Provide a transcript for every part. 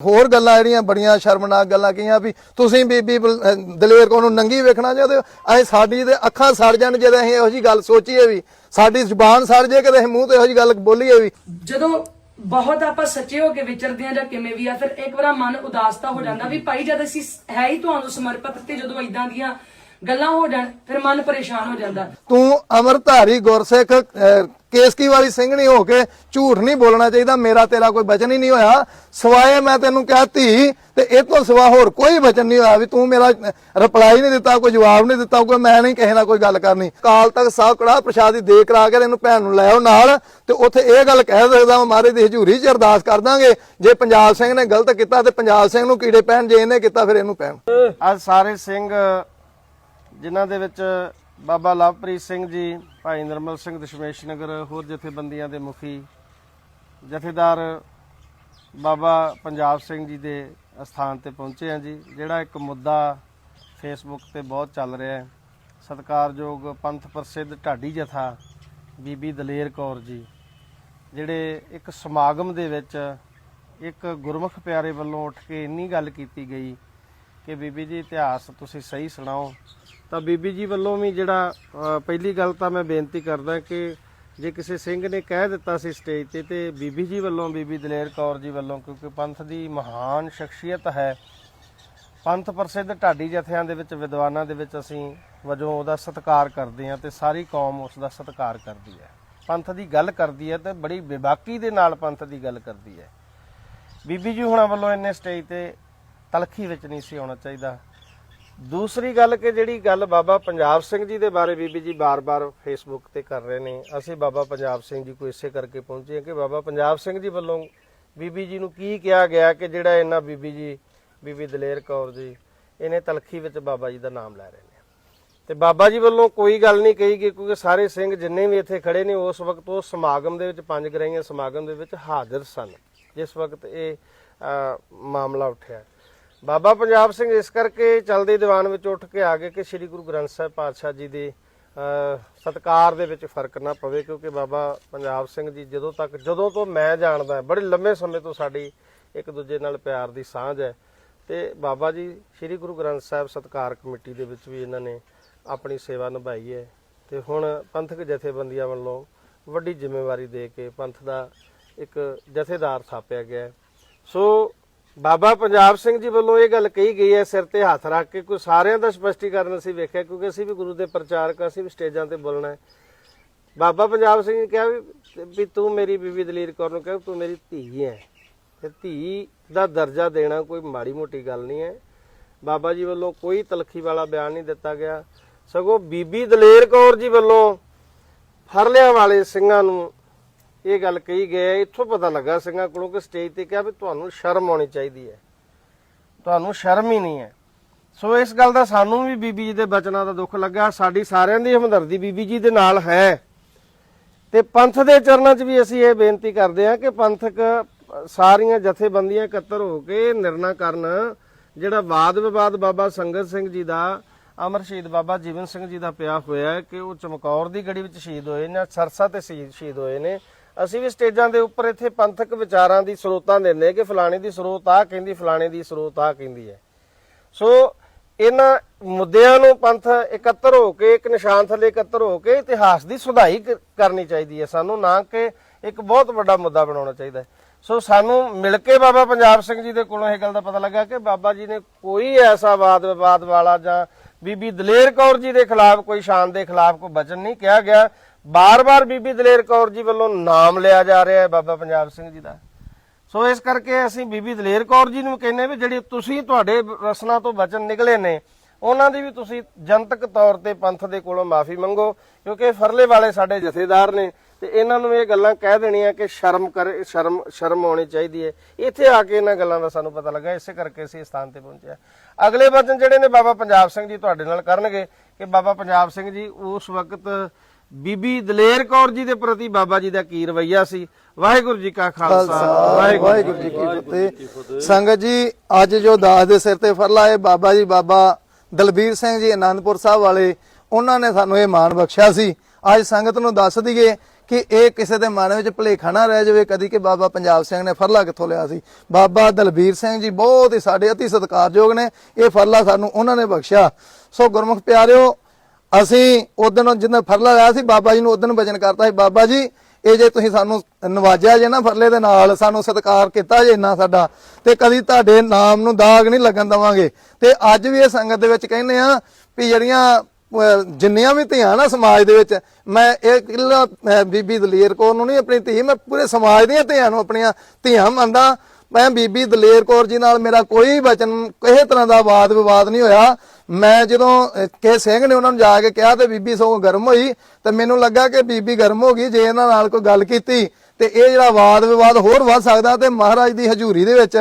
ਹੋਰ ਗੱਲਾਂ ਜਿਹੜੀਆਂ ਬੜੀਆਂ ਸ਼ਰਮਨਾਕ ਗੱਲਾਂ ਕਹੀਆਂ ਵੀ ਤੁਸੀਂ ਬੀਬੀ ਦਲੇਰ ਕੌਰ ਨੂੰ ਨੰਗੀ ਵੇਖਣਾ ਚਾਹੁੰਦੇ ਹੋ? ਅਸੀਂ ਸਾਡੀ ਤੇ ਅੱਖਾਂ ਸੜ ਜਾਣ ਜਦੋਂ ਅਸੀਂ ਇਹੋ ਜੀ ਗੱਲ ਸੋਚੀਏ ਵੀ। ਸਾਡੀ ਜ਼ੁਬਾਨ ਸੜ ਜੇ ਕਦੇ ਅਸੀਂ ਮੂੰਹ ਤੇ ਇਹੋ ਜੀ ਗੱਲ ਬੋਲੀਏ ਵੀ। ਜਦੋਂ ਬਹੁਤ ਆਪਾਂ ਸੱਚੇ ਹੋ ਕੇ ਵਿਚਰਦੇ ਆ ਜਾਂ ਕਿਵੇਂ ਵੀ ਆ ਫਿਰ ਇੱਕ ਵਾਰ ਮਨ ਉਦਾਸ ਤਾਂ ਹੋ ਜਾਂਦਾ ਵੀ ਭਾਈ ਜਦ ਅਸੀਂ ਹੈ ਹੀ ਤੁਹਾਨੂੰ ਸਮਰਪਿਤ ਤੇ ਜਦੋਂ ਇਦਾਂ ਦੀਆਂ ਗੱਲਾਂ ਹੋ ਜਾਣ ਫਿਰ ਮਨ ਪਰੇਸ਼ਾਨ ਹੋ ਜਾਂਦਾ। ਤੂੰ ਅਮਰਧਾਰੀ ਗੁਰਸਿੱਖ ਕੇਸਕੀ ਵਾਲੀ ਸਿੰਘਣੀ ਹੋ ਕੇ ਝੂਠ ਨਹੀਂ ਬੋਲਣਾ ਚਾਹੀਦਾ, ਮੇਰਾ ਤੇਰਾ ਕੋਈ ਬਚਨ ਹੀ ਨਹੀਂ ਹੋਇਆ। ਸਵਾਏ ਮੈਂ ਤੈਨੂੰ ਕਿਹਾ ਤੇ ਇਹ ਤੋਂ ਸਿਵਾ ਹੋਰ ਕੋਈ ਬਚਨ ਨਹੀਂ ਹੋਇਆ ਵੀ ਤੂੰ ਮੇਰਾ ਰਿਪਲਾਈ ਨਹੀਂ ਦਿੱਤਾ, ਕੋਈ ਜਵਾਬ ਨਹੀਂ ਦਿੱਤਾ, ਕੋਈ ਮੈਂ ਨਹੀਂ ਕਿਸੇ ਨਾਲ ਕੋਈ ਗੱਲ ਕਰਨੀ। ਕਾਲ ਤੱਕ ਸਾਹਿਬ ਕੜਾ ਪ੍ਰਸ਼ਾਦੀ ਦੇ ਕਰਾ ਕੇ ਇਹਨੂੰ ਭੈਣ ਨੂੰ ਲੈ ਆਓ ਨਾਲ ਤੇ ਉੱਥੇ ਇਹ ਗੱਲ ਕਹਿ ਸਕਦਾ ਮਾਰੇ ਦੀ ਹਜ਼ੂਰੀ 'ਚ ਅਰਦਾਸ ਕਰ ਦਾਂਗੇ। ਜੇ ਪੰਜਾਬ ਸਿੰਘ ਨੇ ਗਲਤ ਕੀਤਾ ਤੇ ਪੰਜਾਬ ਸਿੰਘ ਨੂੰ ਕੀੜੇ ਪੈਣ, ਜੇ ਇਹਨੇ ਕੀਤਾ ਫਿਰ ਇਹਨੂੰ ਪੈਣ। ਅੱਜ ਸਾਰੇ ਸਿੰਘ ਜਿਨ੍ਹਾਂ ਦੇ ਵਿੱਚ ਬਾਬਾ ਲਵਪ੍ਰੀਤ ਸਿੰਘ ਜੀ, ਭਾਈ ਨਰਮਲ ਸਿੰਘ ਦਸ਼ਮੇਸ਼ ਨਗਰ, ਹੋਰ ਜਥੇਬੰਦੀਆਂ ਦੇ ਮੁਖੀ, ਜਥੇਦਾਰ ਬਾਬਾ ਪੰਜਾਬ ਸਿੰਘ ਜੀ ਦੇ ਅਸਥਾਨ ਤੇ ਪਹੁੰਚੇ ਆ ਜੀ, ਜਿਹੜਾ ਇੱਕ ਮੁੱਦਾ ਫੇਸਬੁੱਕ ਤੇ ਬਹੁਤ ਚੱਲ ਰਿਹਾ ਹੈ। ਸਤਿਕਾਰਯੋਗ ਪੰਥ ਪ੍ਰਸਿੱਧ ਢਾਡੀ ਜਥਾ ਬੀਬੀ ਦਲੇਰ ਕੌਰ ਜੀ, ਜਿਹੜੇ ਇੱਕ ਸਮਾਗਮ ਦੇ ਵਿੱਚ ਇੱਕ ਗੁਰਮੁਖ ਪਿਆਰੇ ਵੱਲੋਂ ਉੱਠ ਕੇ ਇੰਨੀ ਗੱਲ ਕੀਤੀ ਗਈ ਕਿ ਬੀਬੀ ਜੀ ਇਤਿਹਾਸ ਤੁਸੀਂ ਸਹੀ ਸੁਣਾਓ ਤਾਂ ਬੀਬੀ ਜੀ ਵੱਲੋਂ ਵੀ ਜਿਹੜਾ ਪਹਿਲੀ ਗੱਲ ਤਾਂ ਮੈਂ ਬੇਨਤੀ ਕਰਦਾ ਕਿ ਜੇ ਕਿਸੇ ਸਿੰਘ ਨੇ ਕਹਿ ਦਿੱਤਾ ਸੀ ਸਟੇਜ ਤੇ ਤੇ ਬੀਬੀ ਜੀ ਵੱਲੋਂ, ਬੀਬੀ ਦਲੇਰ ਕੌਰ ਜੀ ਵੱਲੋਂ, ਕਿਉਂਕਿ ਪੰਥ ਦੀ ਮਹਾਨ ਸ਼ਖਸੀਅਤ ਹੈ, ਪੰਥ ਪ੍ਰਸਿੱਧ ਢਾਡੀ ਜਥਿਆਂ ਦੇ ਵਿੱਚ, ਵਿਦਵਾਨਾਂ ਦੇ ਵਿੱਚ ਅਸੀਂ ਵਜੋਂ ਉਹਦਾ ਸਤਿਕਾਰ ਕਰਦੇ ਹਾਂ ਤੇ ਸਾਰੀ ਕੌਮ ਉਸ ਦਾ ਸਤਿਕਾਰ ਕਰਦੀ ਹੈ। ਪੰਥ ਦੀ ਗੱਲ ਕਰਦੀ ਹੈ ਤੇ ਬੜੀ ਬੇਬਾਕੀ ਦੇ ਨਾਲ ਪੰਥ ਦੀ ਗੱਲ ਕਰਦੀ ਹੈ। ਬੀਬੀ ਜੀ ਹੁਣਾਂ ਵੱਲੋਂ ਇੰਨੇ ਸਟੇਜ ਤੇ ਤਲਖੀ ਵਿੱਚ ਨਹੀਂ ਸੀ ਆਉਣਾ ਚਾਹੀਦਾ। ਦੂਸਰੀ ਗੱਲ ਕਿ ਜਿਹੜੀ ਗੱਲ ਬਾਬਾ ਪੰਜਾਬ ਸਿੰਘ ਜੀ ਦੇ ਬਾਰੇ ਬੀਬੀ ਜੀ ਬਾਰ-ਬਾਰ ਫੇਸਬੁੱਕ ਤੇ ਕਰ ਰਹੇ ਨੇ, ਅਸੀਂ ਬਾਬਾ ਪੰਜਾਬ ਸਿੰਘ ਜੀ ਕੋ ਇਸੇ ਕਰਕੇ ਪਹੁੰਚੇ ਹਾਂ ਕਿ ਬਾਬਾ ਪੰਜਾਬ ਸਿੰਘ ਜੀ ਵੱਲੋਂ ਬੀਬੀ ਜੀ ਨੂੰ ਕੀ ਕਿਹਾ ਗਿਆ ਕਿ ਜਿਹੜਾ ਇਹਨਾਂ ਬੀਬੀ ਜੀ, ਬੀਬੀ ਦਲੇਰ ਕੌਰ ਜੀ, ਇਹਨੇ ਤਲਖੀ ਵਿੱਚ ਬਾਬਾ ਜੀ ਦਾ ਨਾਮ ਲੈ ਰਹੇ ਨੇ। ਤੇ ਬਾਬਾ ਜੀ ਵੱਲੋਂ ਕੋਈ ਗੱਲ ਨਹੀਂ ਕਹੀ ਗਈ ਕਿਉਂਕਿ ਸਾਰੇ ਸਿੰਘ ਜਿੰਨੇ ਵੀ ਇੱਥੇ ਖੜੇ ਨੇ, ਉਸ ਵਕਤ ਉਹ ਸਮਾਗਮ ਦੇ ਵਿੱਚ ਪੰਜ ਗਰਾਈਆਂ ਸਮਾਗਮ ਦੇ ਵਿੱਚ ਹਾਜ਼ਰ ਸਨ। ਜਿਸ ਵਕਤ ਇਹ ਮਾਮਲਾ ਉੱਠਿਆ। ਬਾਬਾ ਪੰਜਾਬ ਸਿੰਘ ਇਸ ਕਰਕੇ ਚਲਦੇ ਦੀਵਾਨ ਵਿੱਚ ਉੱਠ ਕੇ ਆ ਗਏ ਕਿ ਸ੍ਰੀ ਗੁਰੂ ਗ੍ਰੰਥ ਸਾਹਿਬ ਪਾਤਸ਼ਾਹ ਜੀ ਦੇ ਅ, ਸਤਕਾਰ ਦੇ ਵਿੱਚ ਫ਼ਰਕ ਨਾ ਪਵੇ ਕਿਉਂਕਿ ਬਾਬਾ ਪੰਜਾਬ ਸਿੰਘ ਜੀ ਜਦੋਂ ਤੱਕ ਜਦੋਂ ਤੋਂ ਮੈਂ ਜਾਣਦਾ ਬੜੇ ਲੰਮੇ ਸਮੇਂ ਤੋਂ ਸਾਡੀ ਇੱਕ ਦੂਜੇ ਨਾਲ ਪਿਆਰ ਦੀ ਸਾਂਝ ਹੈ। ਤੇ ਬਾਬਾ ਜੀ ਸ੍ਰੀ ਗੁਰੂ ਗ੍ਰੰਥ ਸਾਹਿਬ ਸਤਕਾਰ ਕਮੇਟੀ ਦੇ ਵਿੱਚ ਵੀ ਇਹਨਾਂ ਨੇ ਆਪਣੀ ਸੇਵਾ ਨਿਭਾਈ ਹੈ। ਤੇ ਹੁਣ ਪੰਥਕ ਜਥੇਬੰਦੀਆਂ ਵੱਲੋਂ ਵੱਡੀ ਜ਼ਿੰਮੇਵਾਰੀ ਦੇ ਕੇ ਪੰਥ ਦਾ ਇੱਕ ਜਥੇਦਾਰ ਥਾਪਿਆ ਗਿਆ ਸੋ ਬਾਬਾ ਪੰਜਾਬ ਸਿੰਘ ਜੀ ਵੱਲੋਂ ਇਹ ਗੱਲ ਕਹੀ ਗਈ ਹੈ, ਸਿਰ ਤੇ ਹੱਥ ਰੱਖ ਕੇ, ਕੋਈ ਸਾਰਿਆਂ ਦਾ ਸਪਸ਼ਟੀਕਰਨ ਅਸੀਂ ਵੇਖਿਆ, ਕਿਉਂਕਿ ਅਸੀਂ ਵੀ ਗੁਰੂ ਦੇ ਪ੍ਰਚਾਰਕ ਅਸੀਂ ਵੀ ਸਟੇਜਾਂ ਤੇ ਬੋਲਣਾ ਹੈ। ਬਾਬਾ ਪੰਜਾਬ ਸਿੰਘ ਨੇ ਕਿਹਾ ਵੀ ਤੂੰ ਮੇਰੀ ਬੀਬੀ ਦਲੀਰ ਕੌਰ ਨੂੰ ਕਿਹਾ ਤੂੰ ਮੇਰੀ ਧੀ ਹੈ। ਤੇ ਧੀ ਦਾ ਦਰਜਾ ਦੇਣਾ ਕੋਈ ਮਾੜੀ ਮੋਟੀ ਗੱਲ ਨਹੀਂ ਹੈ। ਬਾਬਾ ਜੀ ਵੱਲੋਂ ਕੋਈ ਤਲਖੀ ਵਾਲਾ ਬਿਆਨ ਨਹੀਂ ਦਿੱਤਾ ਗਿਆ। ਸਗੋਂ ਬੀਬੀ ਦਲੇਰ ਕੌਰ ਜੀ ਵੱਲੋਂ ਫਰਲਿਆਂ ਵਾਲੇ ਸਿੰਘਾਂ ਨੂੰ ਇਹ ਗੱਲ ਕਹੀ ਗਈ ਇੱਥੋਂ ਪਤਾ ਲੱਗਾ ਸਿੰਘਾਂ ਕੋਲੋਂ ਕਿ ਸਟੇਜ ਤੇ ਕਿਹਾ ਵੀ ਤੁਹਾਨੂੰ ਸ਼ਰਮ ਆਉਣੀ ਚਾਹੀਦੀ ਹੈ। ਤੁਹਾਨੂੰ ਸ਼ਰਮ ਹੀ ਨਹੀਂ ਹੈ। ਸੋ ਇਸ ਗੱਲ ਦਾ ਸਾਨੂੰ ਵੀ ਬੀਬੀ ਜੀ ਦੇ ਬਚਨਾਂ ਦਾ ਦੁੱਖ ਲੱਗਾ, ਸਾਡੀ ਸਾਰਿਆਂ ਦੀ ਹਮਦਰਦੀ ਬੀਬੀ ਜੀ ਦੇ ਨਾਲ ਹੈ। ਤੇ ਪੰਥ ਦੇ ਚਰਨਾਂ 'ਚ ਵੀ ਅਸੀਂ ਇਹ ਬੇਨਤੀ ਕਰਦੇ ਹਾਂ ਕਿ ਪੰਥਕ ਸਾਰੀਆਂ ਜਥੇਬੰਦੀਆਂ ਇਕੱਤਰ ਹੋ ਕੇ ਨਿਰਣਾ ਕਰਨ, ਜਿਹੜਾ ਵਾਦ ਵਿਵਾਦ ਬਾਬਾ ਸੰਗਤ ਸਿੰਘ ਜੀ ਦਾ, ਅਮਰ ਸ਼ਹੀਦ ਬਾਬਾ ਜੀਵਨ ਸਿੰਘ ਜੀ ਦਾ ਪਿਆ ਹੋਇਆ ਕਿ ਉਹ ਚਮਕੌਰ ਦੀ ਗੜੀ ਵਿੱਚ ਸ਼ਹੀਦ ਹੋਏ ਨੇ, ਸਰਸਾ ਤੇ ਸ਼ਹੀਦ ਸ਼ਹੀਦ ਹੋਏ ਨੇ। ਅਸੀਂ ਵੀ ਸਟੇਜਾਂ ਦੇ ਉੱਪਰ ਇੱਥੇ ਪੰਥਕ ਵਿਚਾਰਾਂ ਦੀ ਸਰੋਤਾਂ ਦਿੰਦੇ ਕਿ ਫਲਾਣੇ ਦੀ ਸਰੋਤ ਆ ਕਹਿੰਦੀ, ਫਲਾਣੇ ਦੀ ਸਰੋਤ ਆ ਕਹਿੰਦੀ ਹੈ। ਸੋ ਇਹਨਾਂ ਮੁੱਦਿਆਂ ਨੂੰ ਪੰਥ ਇਕੱਤਰ ਹੋ ਕੇ, ਇੱਕ ਨਿਸ਼ਾਨ ਥੱਲੇ ਇਕੱਤਰ ਹੋ ਕੇ ਇਤਿਹਾਸ ਦੀ ਸੁਧਾਈ ਕਰਨੀ ਚਾਹੀਦੀ ਹੈ ਸਾਨੂੰ, ਨਾ ਕਿ ਇੱਕ ਬਹੁਤ ਵੱਡਾ ਮੁੱਦਾ ਬਣਾਉਣਾ ਚਾਹੀਦਾ ਹੈ। ਸੋ ਸਾਨੂੰ ਮਿਲ ਕੇ ਬਾਬਾ ਪੰਜਾਬ ਸਿੰਘ ਜੀ ਦੇ ਕੋਲੋਂ ਇਹ ਗੱਲ ਦਾ ਪਤਾ ਲੱਗਾ ਕਿ ਬਾਬਾ ਜੀ ਨੇ ਕੋਈ ਐਸਾ ਵਾਦ ਵਿਵਾਦ ਵਾਲਾ ਜਾਂ ਬੀਬੀ ਦਲੇਰ ਕੌਰ ਜੀ ਦੇ ਖਿਲਾਫ, ਕੋਈ ਸ਼ਾਨ ਦੇ ਖਿਲਾਫ ਕੋਈ ਬਚਨ ਨਹੀਂ ਕਿਹਾ ਗਿਆ। ਬਾਰ-ਬਾਰ ਬੀਬੀ ਦਲੇਰ ਕੌਰ ਜੀ ਵੱਲੋਂ ਨਾਮ ਲਿਆ ਜਾ ਰਿਹਾ ਹੈ ਬਾਬਾ ਪੰਜਾਬ ਸਿੰਘ ਜੀ ਦਾ। ਸੋ ਇਸ ਕਰਕੇ ਅਸੀਂ ਬੀਬੀ ਦਲੇਰ ਕੌਰ ਜੀ ਨੂੰ ਕਹਿੰਨੇ ਵੀ ਜਿਹੜੀ ਤੁਸੀਂ ਤੁਹਾਡੇ ਰਸਨਾ ਤੋਂ ਬਚਨ ਨਿਕਲੇ ਨੇ, ਉਹਨਾਂ ਦੀ ਵੀ ਤੁਸੀਂ ਜਨਤਕ ਤੌਰ ਤੇ ਪੰਥ ਦੇ ਕੋਲੋਂ ਮਾਫੀ ਮੰਗੋ, ਕਿਉਂਕਿ ਫਰਲੇ ਵਾਲੇ ਸਾਡੇ ਜਥੇਦਾਰ ਨੇ ਤੇ ਇਹਨਾਂ ਨੂੰ ਇਹ ਗੱਲਾਂ ਕਹਿ ਦੇਣੀਆਂ ਕਿ ਸ਼ਰਮ ਕਰ, ਸ਼ਰਮ ਸ਼ਰਮ ਆਉਣੀ ਚਾਹੀਦੀ ਹੈ। ਇੱਥੇ ਆ ਕੇ ਇਹਨਾਂ ਗੱਲਾਂ ਦਾ ਸਾਨੂੰ ਪਤਾ ਲੱਗਾ, ਇਸੇ ਕਰਕੇ ਅਸੀਂ ਇਸ ਸਥਾਨ ਤੇ ਪਹੁੰਚਿਆ ਅਗਲੇ ਵਚਨ ਜਿਹੜੇ ਨੇ ਬਾਬਾ ਪੰਜਾਬ ਸਿੰਘ ਜੀ ਤੁਹਾਡੇ ਨਾਲ ਕਰਨਗੇ ਕਿ ਬਾਬਾ ਪੰਜਾਬ ਸਿੰਘ ਜੀ ਉਸ ਵਕਤ ਬੀਬੀ ਦਲੇਰ ਕੌਰ ਜੀ ਦੇ ਪ੍ਰਤੀ ਬਾਬਾ ਜੀ ਦਾ ਕੀ ਰਵਈਆ ਸੀ? ਵਾਹਿਗੁਰੂ ਜੀ ਕਾ ਖਾਲਸਾ ਵਾਹਿਗੁਰੂ ਜੀ ਕੀ ਫਤਿਹ। ਸੰਗਤ ਜੀ ਅੱਜ ਜੋ ਦਾਸ ਦੇ ਸਿਰ ਤੇ ਫਰਲਾ ਹੈ ਬਾਬਾ ਜੀ ਬਾਬਾ ਦਲਬੀਰ ਸਿੰਘ ਜੀ ਆਨੰਦਪੁਰ ਸਾਹਿਬ ਵਾਲੇ ਉਹਨਾਂ ਨੇ ਸਾਨੂੰ ਇਹ ਮਾਣ ਬਖਸ਼ਿਆ ਸੀ। ਅੱਜ ਸੰਗਤ ਨੂੰ ਦੱਸ ਦਈਏ ਕਿ ਇਹ ਕਿਸੇ ਦੇ ਮਨ ਵਿੱਚ ਭੁਲੇਖਾ ਨਾ ਰਹਿ ਜਾਵੇ ਕਦੀ ਕਿ ਬਾਬਾ ਪੰਜਾਬ ਸਿੰਘ ਨੇ ਫਰਲਾ ਕਿੱਥੋਂ ਲਿਆ ਸੀ। ਬਾਬਾ ਦਲਬੀਰ ਸਿੰਘ ਜੀ ਬਹੁਤ ਹੀ ਸਾਡੇ ਅਤੀ ਸਤਿਕਾਰਯੋਗ ਨੇ ਇਹ ਫਰਲਾ ਸਾਨੂੰ ਉਹਨਾਂ ਨੇ ਬਖਸ਼ਿਆ। ਸੋ ਗੁਰਮੁਖ ਪਿਆਰਿਓ ਅਸੀਂ ਉਦੋਂ ਜਿੰਨਾ ਫਰਲਾ ਲਿਆ ਸੀ, ਬਾਬਾ ਜੀ ਨੂੰ ਉਦੋਂ ਵਚਨ ਕਰਤਾ ਸੀ, ਬਾਬਾ ਜੀ, ਇਹ ਜੇ ਤੁਸੀਂ ਸਾਨੂੰ ਨਵਾਜਿਆ ਜੇ ਨਾ ਫਰਲੇ ਦੇ ਨਾਲ, ਸਾਨੂੰ ਸਤਿਕਾਰ ਕੀਤਾ ਜੇ ਇੰਨਾ ਸਾਡਾ, ਤੇ ਕਦੀ ਤੁਹਾਡੇ ਨਾਮ ਨੂੰ ਦਾਗ ਨਹੀਂ ਲੱਗਣ ਦਵਾਂਗੇ। ਤੇ ਅੱਜ ਵੀ ਇਹ ਸੰਗਤ ਦੇ ਵਿੱਚ ਕਹਿੰਦੇ ਆ ਵੀ ਜਿਹੜੀਆਂ ਜਿੰਨੀਆਂ ਵੀ ਧੀਆਂ ਨਾ ਸਮਾਜ ਦੇ ਵਿੱਚ, ਮੈਂ ਇਹ ਕਿਲਾ ਬੀਬੀ ਦਲੇਰ ਕੌਰ ਨੂੰ ਨਹੀਂ, ਆਪਣੀ ਧੀ, ਮੈਂ ਪੂਰੇ ਸਮਾਜ ਦੀਆਂ ਧੀਆਂ ਨੂੰ ਆਪਣੀਆਂ ਧੀਆਂ ਮੰਨਦਾ। ਮੈਂ ਬੀਬੀ ਦਲੇਰ ਕੌਰ ਜੀ ਨਾਲ ਮੇਰਾ ਕੋਈ ਵਚਨ, ਕਿਸੇ ਤਰ੍ਹਾਂ ਦਾ ਵਾਦ ਵਿਵਾਦ ਨਹੀਂ ਹੋਇਆ। ਮੈਂ ਜਦੋਂ ਅਹ, ਸਿੰਘ ਨੇ ਉਹਨਾਂ ਨੂੰ ਜਾ ਕੇ ਕਿਹਾ ਤੇ ਬੀਬੀ ਸਗੋਂ ਗਰਮ ਹੋਈ ਤੇ ਮੈਨੂੰ ਲੱਗਾ ਕਿ ਬੀਬੀ ਗਰਮ ਹੋ ਗਈ ਜੇ ਇਹਨਾਂ ਨਾਲ ਕੋਈ ਗੱਲ ਕੀਤੀ ਤੇ ਇਹ ਜਿਹੜਾ ਵਾਦ ਵਿਵਾਦ ਹੋਰ ਵੱਧ ਸਕਦਾ ਤੇ ਮਹਾਰਾਜ ਦੀ ਹਜ਼ੂਰੀ ਦੇ ਵਿੱਚ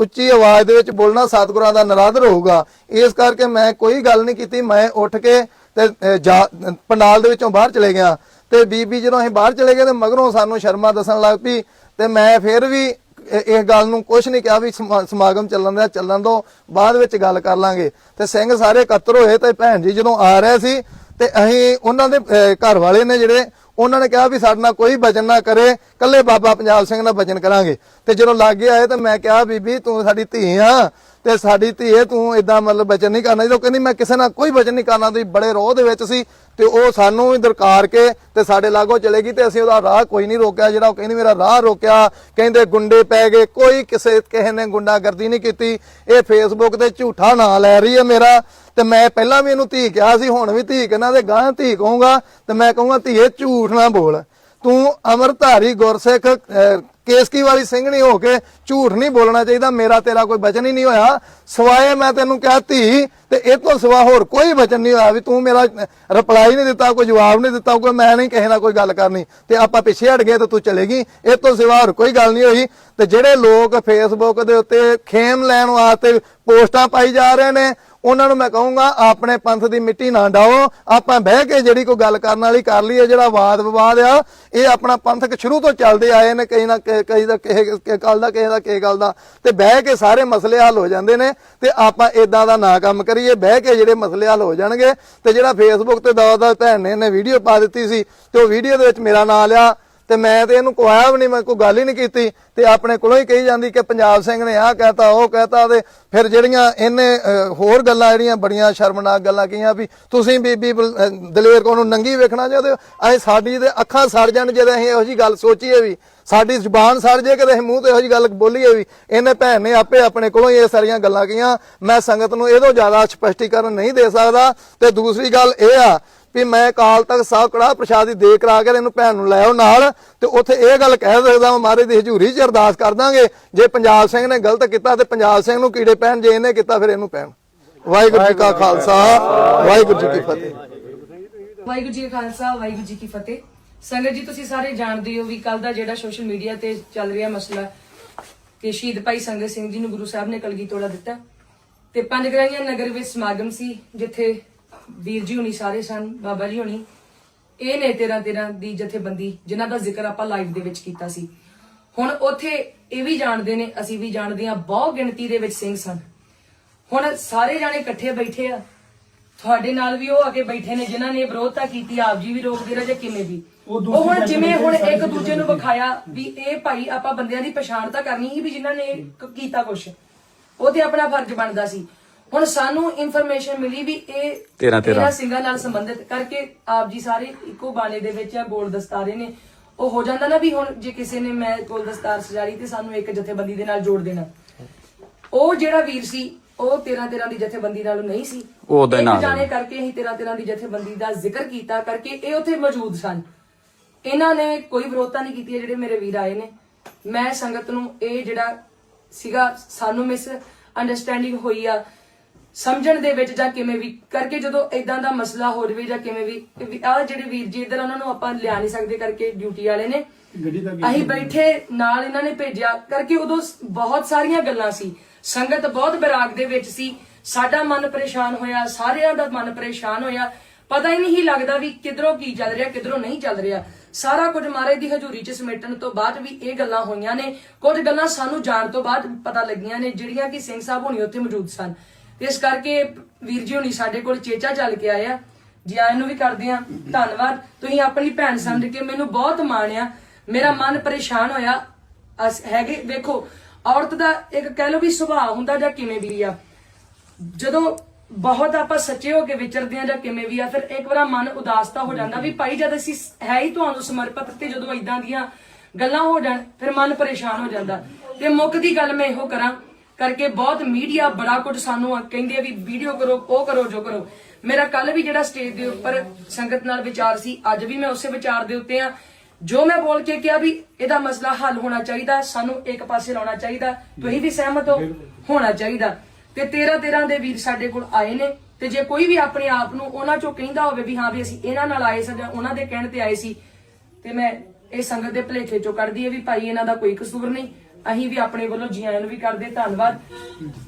ਉੱਚੀ ਆਵਾਜ਼ ਦੇ ਵਿੱਚ ਬੋਲਣਾ ਸਤਿਗੁਰਾਂ ਦਾ ਨਰਾਦਰ ਹੋਊਗਾ ਇਸ ਕਰਕੇ ਮੈਂ ਕੋਈ ਗੱਲ ਨਹੀਂ ਕੀਤੀ ਮੈਂ ਉੱਠ ਕੇ ਤੇ ਜਾ- ਪੰਡਾਲ ਦੇ ਵਿੱਚੋਂ ਬਾਹਰ ਚਲੇ ਗਿਆ। ਤੇ ਬੀਬੀ ਜਦੋਂ ਅਸੀਂ ਬਾਹਰ ਚਲੇ ਗਏ ਤੇ ਮਗਰੋਂ ਸਾਨੂੰ ਸ਼ਰਮਾ ਦੱਸਣ ਲੱਗ ਪਈ ਤੇ ਮੈਂ ਫਿਰ ਵੀ ਇਹ ਇਹ ਗੱਲ ਨੂੰ ਕੁਝ ਨਹੀਂ ਕਿਹਾ ਵੀ ਸਮਾਗਮ ਚੱਲਣ ਦਾ, ਚੱਲਣ ਤੋਂ ਬਾਅਦ ਵਿੱਚ ਗੱਲ ਕਰ ਲਾਂਗੇ। ਤੇ ਸਿੰਘ ਸਾਰੇ ਇਕੱਤਰ ਹੋਏ ਤੇ ਭੈਣ ਜੀ ਜਦੋਂ ਆ ਰਹੇ ਸੀ, ਤੇ ਅਸੀਂ ਉਹਨਾਂ ਦੇ ਘਰ ਵਾਲੇ ਨੇ ਜਿਹੜੇ, ਉਹਨਾਂ ਨੇ ਕਿਹਾ ਵੀ ਸਾਡੇ ਨਾਲ ਕੋਈ ਬਚਨ ਨਾ ਕਰੇ ਕੱਲੇ ਬਾਬਾ ਪੰਜਾਬ ਸਿੰਘ ਨਾਲ ਬਚਨ ਕਰਾਂਗੇ। ਤੇ ਜਦੋਂ ਲਾਗੇ ਆਏ ਤਾਂ ਮੈਂ ਕਿਹਾ, ਬੀਬੀ, ਤੂੰ ਸਾਡੀ ਧੀ ਆ ਤੇ ਸਾਡੀ ਧੀਏ ਤੂੰ ਇਦਾਂ ਮਤਲਬ ਬਚਨ ਨਹੀਂ ਕਰਨਾ। ਜਦੋਂ ਕਹਿੰਦੀ ਮੈਂ ਕਿਸੇ ਨਾਲ ਕੋਈ ਬਚਨ ਨਹੀਂ ਕਰਨਾ ਤੁਸੀਂ ਬੜੇ ਰੋਹ ਦੇ ਵਿੱਚ ਸੀ ਤੇ ਉਹ ਸਾਨੂੰ ਵੀ ਦਰਕਾਰ ਕੇ ਤੇ ਸਾਡੇ ਲਾਗੋਂ ਚਲੇਗੀ ਤੇ ਅਸੀਂ ਉਹਦਾ ਰਾਹ ਕੋਈ ਨਹੀਂ ਰੋਕਿਆ। ਜਿਹੜਾ ਉਹ ਕਹਿੰਦੀ ਮੇਰਾ ਰਾਹ ਰੋਕਿਆ। ਕਹਿੰਦੇ ਗੁੰਡੇ ਪੈ ਗਏ। ਕੋਈ ਕਿਸੇ ਕਿਸੇ ਨੇ ਗੁੰਡਾਗਰਦੀ ਨਹੀਂ ਕੀਤੀ। ਇਹ ਫੇਸਬੁੱਕ ਤੇ ਝੂਠਾ ਨਾਂ ਲੈ ਰਹੀ ਹੈ ਮੇਰਾ। ਤੇ ਮੈਂ ਪਹਿਲਾਂ ਵੀ ਇਹਨੂੰ ਧੀ ਕਿਹਾ ਸੀ ਹੁਣ ਵੀ ਧੀ ਕਹਿੰਦਾ ਤੇ ਗਾਂ ਧੀ ਕਹੂੰਗਾ ਤੇ ਮੈਂ ਕਹੂੰਗਾ ਧੀਏ ਝੂਠ ਨਾ ਬੋਲ। ਤੂੰ ਅਮਰਧਾਰੀ ਗੁਰਸਿੱਖ ਅਹ, ਕੇਸਕੀ ਵਾਲੀ ਸਿੰਘਣੀ ਹੋ ਕੇ ਝੂਠ ਨਹੀਂ ਬੋਲਣਾ ਚਾਹੀਦਾ, ਮੇਰਾ ਤੇਰਾ ਕੋਈ ਬਚਨ ਹੀ ਨਹੀਂ ਹੋਇਆ। ਸਵਾਏ ਮੈਂ ਤੈਨੂੰ ਕਿਹਾ ਤੇ ਇਹ ਤੋਂ ਸਿਵਾ ਹੋਰ ਕੋਈ ਬਚਨ ਨਹੀਂ ਹੋਇਆ ਵੀ ਤੂੰ ਮੇਰਾ ਰਿਪਲਾਈ ਨਹੀਂ ਦਿੱਤਾ, ਕੋਈ ਜਵਾਬ ਨਹੀਂ ਦਿੱਤਾ, ਕੋਈ ਮੈਂ ਨਹੀਂ ਕਿਸੇ ਨਾਲ ਕੋਈ ਗੱਲ ਕਰਨੀ। ਤੇ ਆਪਾਂ ਪਿੱਛੇ ਹਟ ਗਏ ਤੇ ਤੂੰ ਚਲੇ ਗਈ। ਇਹ ਤੋਂ ਸਿਵਾ ਹੋਰ ਕੋਈ ਗੱਲ ਨਹੀਂ ਹੋਈ। ਤੇ ਜਿਹੜੇ ਲੋਕ ਫੇਸਬੁੱਕ ਦੇ ਉੱਤੇ ਖੇਮ ਲੈਣ ਵਾਸਤੇ ਪੋਸਟਾਂ ਪਾਈ ਜਾ ਰਹੇ ਨੇ ਉਹਨਾਂ ਨੂੰ ਮੈਂ ਕਹੂੰਗਾ, ਆਪਣੇ ਪੰਥ ਦੀ ਮਿੱਟੀ ਨਾ ਡਾਓ ਆਪਾਂ ਬਹਿ ਕੇ ਜਿਹੜੀ ਕੋਈ ਗੱਲ ਕਰਨ ਵਾਲੀ ਕਰ ਲਈਏ, ਜਿਹੜਾ ਵਾਦ ਵਿਵਾਦ ਆ, ਇਹ ਆਪਣਾ ਪੰਥਕ ਸ਼ੁਰੂ ਤੋਂ ਚੱਲਦੇ ਆਏ ਨੇ, ਕਈ ਨਾ ਕਈ ਦਾ ਕਿਸੇ ਕਿਸੇ ਗੱਲ ਦਾ, ਕਿਸੇ ਦਾ ਕਿਸੇ ਗੱਲ ਦਾ। ਤੇ ਬਹਿ ਕੇ ਸਾਰੇ ਮਸਲੇ ਹੱਲ ਹੋ ਜਾਂਦੇ ਨੇ, ਤੇ ਆਪਾਂ ਇਦਾਂ ਦਾ ਨਾ ਕੰਮ ਕਰੀਏ, ਬਹਿ ਕੇ ਜਿਹੜੇ ਮਸਲੇ ਹੱਲ ਹੋ ਜਾਣਗੇ, ਤੇ ਜਿਹੜਾ ਫੇਸਬੁੱਕ ਤੇ ਦਾ ਦਾ ਭੈਣ ਨੇ ਵੀਡੀਓ ਪਾ ਦਿੱਤੀ ਸੀ, ਤੇ ਉਹ ਵੀਡੀਓ ਦੇ ਵਿੱਚ ਮੇਰਾ ਨਾਂ ਲਿਆ। ਤੇ ਮੈਂ ਤੇ ਇਹਨੂੰ ਕੁਆਇਆ ਵੀ ਨਹੀਂ, ਮੈਂ ਕੋਈ ਗੱਲ ਹੀ ਨਹੀਂ ਕੀਤੀ। ਤੇ ਆਪਣੇ ਕੋਲੋਂ ਹੀ ਕਹੀ ਜਾਂਦੀ ਕਿ ਪੰਜਾਬ ਸਿੰਘ ਨੇ ਆਹ ਕਹਿਤਾ, ਉਹ ਕਹਿਤਾ ਤੇ ਫਿਰ ਜਿਹੜੀਆਂ ਇਹਨੇ ਹੋਰ ਗੱਲਾਂ ਜਿਹੜੀਆਂ ਬੜੀਆਂ ਸ਼ਰਮਨਾਕ ਗੱਲਾਂ ਕਹੀਆਂ ਵੀ ਤੁਸੀਂ ਬੀਬੀ ਦਲੇਰ ਕੋ ਨੂੰ ਨੰਗੀ ਵੇਖਣਾ ਚਾਹਦੇ ਹੋ? ਅਸੀਂ ਸਾਡੀ ਤੇ ਅੱਖਾਂ ਸੜ ਜਾਣ ਜਦੋਂ ਅਸੀਂ ਇਹੋ ਜੀ ਗੱਲ ਸੋਚੀਏ ਵੀ। ਸਾਡੀ ਜ਼ੁਬਾਨ ਸੜ ਜੇ ਕਦੇ ਅਸੀਂ ਮੂੰਹ ਤੇ ਇਹੋ ਜੀ ਗੱਲ ਬੋਲੀਏ ਵੀ। ਇਹਨੇ ਭੈਣ ਨੇ ਆਪੇ ਆਪਣੇ ਕੋਲੋਂ ਹੀ ਇਹ ਸਾਰੀਆਂ ਗੱਲਾਂ ਕਹੀਆਂ। ਮੈਂ ਸੰਗਤ ਨੂੰ ਇਹਦੋਂ ਜ਼ਿਆਦਾ ਸਪਸ਼ਟੀਕਰਨ ਨਹੀਂ ਦੇ ਸਕਦਾ। ਤੇ ਦੂਸਰੀ ਗੱਲ ਇਹ ਆ ਵੀ ਮੈਂ ਕਾਲ ਤੱਕ ਸਾਹਿਬ ਕੜਾ ਪ੍ਰਸ਼ਾਦੀ ਦੇ ਕਰਾ ਕੇ ਇਹਨੂੰ ਭੈਣ ਨੂੰ ਲੈ ਆਓ ਨਾਲ ਤੇ ਉੱਥੇ ਇਹ ਗੱਲ ਕਹਿ ਸਕਦਾ ਮੈਂ ਮਹਾਰਾਜ ਦੀ ਹਜ਼ੂਰੀ 'ਚ ਅਰਦਾਸ ਕਰ ਦਾਂਗੇ। ਜੇ ਪੰਜਾਬ ਸਿੰਘ ਨੇ ਗਲਤ ਕੀਤਾ ਤੇ ਪੰਜਾਬ ਸਿੰਘ ਨੂੰ ਕੀੜੇ ਪੈਣ ਜੇ ਇਹਨੇ ਕੀਤਾ ਫਿਰ ਇਹਨੂੰ ਪੈਣ। ਵਾਹਿਗੁਰੂ ਜੀ ਕਾ ਖਾਲਸਾ ਵਾਹਿਗੁਰੂ ਜੀ ਕੀ ਫਤਿਹ। ਵਾਹਿਗੁਰੂ ਜੀ ਕਾ ਖਾਲਸਾ ਵਾਹਿਗੁਰੂ ਜੀ ਕੀ ਫਤਿਹ। ਸੰਗਤ ਜੀ ਤੁਸੀਂ ਸਾਰੇ ਜਾਣਦੇ ਹੋ ਵੀ ਕੱਲ ਦਾ ਜਿਹੜਾ ਸੋਸ਼ਲ ਮੀਡੀਆ ਤੇ ਚੱਲ ਰਿਹਾ ਮਸਲਾ ਕਿ ਸ਼ਹੀਦ ਭਾਈ ਸੰਗਤ ਸਿੰਘ ਜੀ ਨੂੰ ਗੁਰੂ ਸਾਹਿਬ ਨੇ ਕਲਗੀ ਤੋੜਾ ਦਿੱਤਾ। ਤੇ ਪੰਜ ਗਰਾਈਆਂ ਨਗਰ ਵਿੱਚ ਸਮਾਗਮ ਸੀ ਜਿੱਥੇ ਵੀਰ ਜੀ ਹੁਣੀ ਸਾਰੇ ਸਨ ਬਾਬਾ ਜੀ ਹੁਣੀ। ਇਹ ਨੇ 13 13 ਦੀ ਜਥੇਬੰਦੀ ਜਿਨ੍ਹਾਂ ਦਾ ਜ਼ਿਕਰ ਆਪਾਂ ਲਾਈਵ ਦੇ ਵਿੱਚ ਕੀਤਾ ਸੀ। ਹੁਣ ਉੱਥੇ ਇਹ ਵੀ ਜਾਣਦੇ ਨੇ ਅਸੀਂ ਵੀ ਜਾਣਦੇ ਹਾਂ ਬਹੁਤ ਗਿਣਤੀ ਦੇ ਵਿੱਚ ਸਿੰਘ ਸਨ। ਹੁਣ ਸਾਰੇ ਜਾਣੇ ਇਕੱਠੇ ਬੈਠੇ ਆ। ਤੁਹਾਡੇ ਨਾਲ ਵੀ ਉਹ ਆ ਕੇ ਬੈਠੇ ਨੇ ਜਿਨ੍ਹਾਂ ਨੇ ਵਿਰੋਧਤਾ ਕੀਤੀ ਆਪ ਜੀ ਵੀ ਰੋਕਦੇ ਰਹੇ ਜਾਂ ਕਿਵੇਂ ਵੀ। ਉਹ ਹੁਣ ਜਿਵੇਂ ਹੁਣ ਇੱਕ ਦੂਜੇ ਨੂੰ ਵਿਖਾਇਆ ਵੀ ਇਹ ਭਾਈ ਆਪਾਂ ਬੰਦਿਆਂ ਦੀ ਪਛਾਣ ਤਾਂ ਕਰਨੀ ਸੀ ਵੀ ਜਿਨ੍ਹਾਂ ਨੇ ਕੀਤਾ ਕੁਛ। ਉਹ ਤੇ ਆਪਣਾ ਫਰਜ਼ ਬਣਦਾ ਸੀ। ਹੁਣ ਸਾਨੂੰ ਇਨਫੋਰਮੇਸ਼ਨ ਮਿਲੀ ਵੀ ਇਹ ਤੇਰਾਂ- ਤੇਰਾਂ। ਇਹਨਾਂ ਸਿੰਘਾਂ ਨਾਲ ਸੰਬੰਧਿਤ ਕਰਕੇ ਆਪ ਜੀ ਸਾਰੇ ਇੱਕੋ ਬਾਣੇ ਦੇ ਵਿੱਚ ਆ ਗੋਲ ਦਸਤਾਰੇ ਨੇ। ਉਹ ਹੋ ਜਾਂਦਾ ਨਾ ਵੀ ਹੁਣ ਜੇ ਕਿਸੇ ਨੇ ਮੈਂ ਗੋਲ ਦਸਤਾਰ ਸਜਾਰੀ ਤੇ ਸਾਨੂੰ ਇੱਕ ਜਥੇਬੰਦੀ ਦੇ ਨਾਲ ਜੋੜ ਦੇਣਾ। ਉਹ ਜਿਹੜਾ ਵੀਰ ਸੀ ਉਹ 13 13 ਦੀ ਜਥੇਬੰਦੀ ਨਾਲ ਨਹੀਂ ਸੀ। ਉਹ ਉਹਦੇ ਨਾਲ। ਜਾਣੇ ਕਰਕੇ ਹੀ 13 13 ਦੀ ਜਥੇਬੰਦੀ ਦਾ ਜ਼ਿਕਰ ਕੀਤਾ ਕਰਕੇ ਇਹ ਉੱਥੇ ਮੌਜੂਦ ਸਨ। ਇਹਨਾਂ ਨੇ ਕੋਈ ਵਿਰੋਧਤਾ ਨਹੀਂ ਕੀਤੀ ਜਿਹੜੇ ਮੇਰੇ ਵੀਰ ਆਏ ਨੇ। ਮੈਂ ਸੰਗਤ ਨੂੰ ਇਹ ਜਿਹੜਾ ਸੀਗਾ ਸਾਨੂੰ ਮਿਸ ਅੰਡਰਸਟੈਂਡਿੰਗ ਹੋਈ ਆ। ਸਮਝਣ ਦੇ ਵਿੱਚ ਜਾਂ ਕਿਵੇਂ ਵੀ ਕਰਕੇ ਜਦੋਂ ਇਦਾਂ ਦਾ ਮਸਲਾ ਹੋ ਜਾਵੇ ਜਾਂ ਕਿਵੇਂ ਵੀ ਆ ਜਿਹੜੇ ਵੀਰ ਜੀ ਇਧਰ ਉਹਨਾਂ ਨੂੰ ਆਪਾਂ ਲਿਆ ਨਹੀਂ ਸਕਦੇ ਕਰਕੇ ਡਿਊਟੀ ਵਾਲੇ ਨੇ। ਅਸੀਂ ਬੈਠੇ ਨਾਲ ਇਹਨਾਂ ਨੇ ਭੇਜਿਆ ਕਰਕੇ ਉਦੋਂ ਬਹੁਤ ਸਾਰੀਆਂ ਗੱਲਾਂ ਸੀ। ਸੰਗਤ ਬਹੁਤ ਬਿਰਾਗ ਦੇ ਵਿੱਚ ਸੀ। ਸਾਡਾ ਮਨ ਪਰੇਸ਼ਾਨ ਹੋਇਆ ਸਾਰਿਆਂ ਦਾ ਮਨ ਪਰੇਸ਼ਾਨ ਹੋਇਆ। ਪਤਾ ਹੀ ਨਹੀਂ ਲੱਗਦਾ ਵੀ ਕਿਧਰੋਂ ਕੀ ਚੱਲ ਰਿਹਾ ਕਿਧਰੋਂ ਨਹੀਂ ਚੱਲ ਰਿਹਾ। ਸਾਰਾ ਕੁਝ ਮਹਾਰਾਜ ਦੀ ਹਜ਼ੂਰੀ 'ਚ ਸਮੇਟਣ ਤੋਂ ਬਾਅਦ ਵੀ ਇਹ ਗੱਲਾਂ ਹੋਈਆਂ ਨੇ। ਕੁਝ ਗੱਲਾਂ ਸਾਨੂੰ ਜਾਣ ਤੋਂ ਬਾਅਦ ਪਤਾ ਲੱਗੀਆਂ ਨੇ ਜਿਹੜੀਆਂ ਕਿ ਸਿੰਘ ਸਾਹਿਬ ਹੁਣੀ ਉੱਥੇ ਮੌਜੂਦ ਸਨ। ਤੇ ਇਸ ਕਰਕੇ ਵੀਰ ਜੀ ਹੁਣੀ ਸਾਡੇ ਕੋਲ ਚੇਚਾ ਚੱਲ ਕੇ ਆਇਆ ਜੀ ਆਇਆਂ ਨੂੰ ਵੀ ਕਰਦੇ ਆ। ਧੰਨਵਾਦ। ਤੁਸੀਂ ਆਪਣੀ ਭੈਣ ਸਮਝ ਕੇ ਮੈਨੂੰ ਬਹੁਤ ਮਾਣ ਆ ਮੇਰਾ ਮਨ ਪਰੇਸ਼ਾਨ ਹੋਇਆ। ਅਸ ਹੈਗੇ, ਵੇਖੋ, ਔਰਤ ਦਾ ਇੱਕ ਕਹਿ ਲਓ ਵੀ ਸੁਭਾਅ ਹੁੰਦਾ ਜਾਂ ਕਿਵੇਂ ਵੀ ਆ। ਜਦੋਂ ਬਹੁਤ ਆਪਾਂ ਸੱਚੇ ਹੋ ਕੇ ਵਿਚਰਦੇ ਆ ਜਾਂ ਕਿਵੇਂ ਵੀ ਆ, ਫਿਰ ਇੱਕ ਵਾਰ ਮਨ ਉਦਾਸ ਤਾਂ ਹੋ ਜਾਂਦਾ ਵੀ ਭਾਈ ਜਦ ਅਸੀਂ ਹੈ ਹੀ ਤੁਹਾਨੂੰ ਸਮਰਪਿਤ ਤੇ ਜਦੋਂ ਇਦਾਂ ਦੀਆਂ ਗੱਲਾਂ ਹੋ ਜਾਣ, ਫਿਰ ਮਨ ਪਰੇਸ਼ਾਨ ਹੋ ਜਾਂਦਾ। ਤੇ ਮੁੱਖ ਦੀ ਗੱਲ ਮੈਂ ਇਹੋ ਕਰਾਂ ਕਰਕੇ ਬਹੁਤ ਮੀਡੀਆ ਬੜਾ ਕੁਝ ਸਾਨੂੰ ਆ- ਕਹਿੰਦੇ ਆ ਵੀ ਵੀਡੀਓ ਕਰੋ, ਉਹ ਕਰੋ, ਜੋ ਕਰੋ। ਮੇਰਾ ਕੱਲ ਵੀ ਜਿਹੜਾ ਸਟੇਜ ਦੇ ਉੱਪਰ ਸੰਗਤ ਨਾਲ ਵਿਚਾਰ ਸੀ, ਅੱਜ ਵੀ ਮੈਂ ਉਸੇ ਵਿਚਾਰ ਦੇ ਉੱਤੇ ਆ। ਜੋ ਮੈਂ ਬੋਲ ਕੇ ਕਿਹਾ ਵੀ ਇਹਦਾ ਮਸਲਾ ਹੱਲ ਹੋਣਾ ਚਾਹੀਦਾ, ਸਾਨੂੰ ਇੱਕ ਪਾਸੇ ਲਾਉਣਾ ਚਾਹੀਦਾ, ਤੁਸੀਂ ਵੀ ਸਹਿਮਤ ਹੋ, ਹੋਣਾ ਚਾਹੀਦਾ। ਤੇ 13 13 ਦੇ ਵੀਰ ਸਾਡੇ ਕੋਲ ਆਏ ਨੇ, ਤੇ ਜੇ ਕੋਈ ਵੀ ਆਪਣੇ ਆਪ ਨੂੰ ਉਹਨਾਂ ਚੋਂ ਕਹਿੰਦਾ ਹੋਵੇ ਵੀ ਹਾਂ ਵੀ ਅਸੀਂ ਇਹਨਾਂ ਨਾਲ ਆਏ ਸੀ ਜਾਂ ਉਹਨਾਂ ਦੇ ਕਹਿਣ ਤੇ ਆਏ ਸੀ, ਤੇ ਮੈਂ ਇਹ ਸੰਗਤ ਦੇ ਭਲੇਖੇ ਚੋਂ ਕੱਢਦੀ ਹੈ ਵੀ ਭਾਈ ਇਹਨਾਂ ਦਾ ਕੋਈ ਕਸੂਰ ਨਹੀਂ। ਅਸੀਂ ਵੀ ਆਪਣੇ ਵੱਲੋਂ ਜੀ ਆਇਆਂ ਨੂੰ ਵੀ ਕਰਦੇ ਧੰਨਵਾਦ।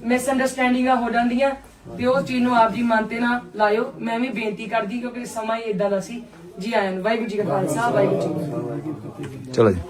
ਮਿਸ ਅੰਡਰਸਟੈਂਡਿੰਗਾਂ ਹੋ ਜਾਂਦੀਆਂ ਤੇ ਉਹ ਚੀਜ਼ ਨੂੰ ਆਪ ਜੀ ਮਨ ਤੇ ਨਾ ਲਾਇਓ। ਮੈਂ ਵੀ ਬੇਨਤੀ ਕਰਦੀ ਕਿਉਂਕਿ ਸਮਾਂ ਹੀ ਇਦਾਂ ਦਾ ਸੀ। ਜੀ ਆਇਆਂ ਨੂੰ। ਵਾਹਿਗੁਰੂ ਜੀ ਕਾ ਖਾਲਸਾ, ਵਾਹਿਗੁਰੂ ਜੀ ਕੀ ਫਤਿਹ। ਚਲੋ ਜੀ।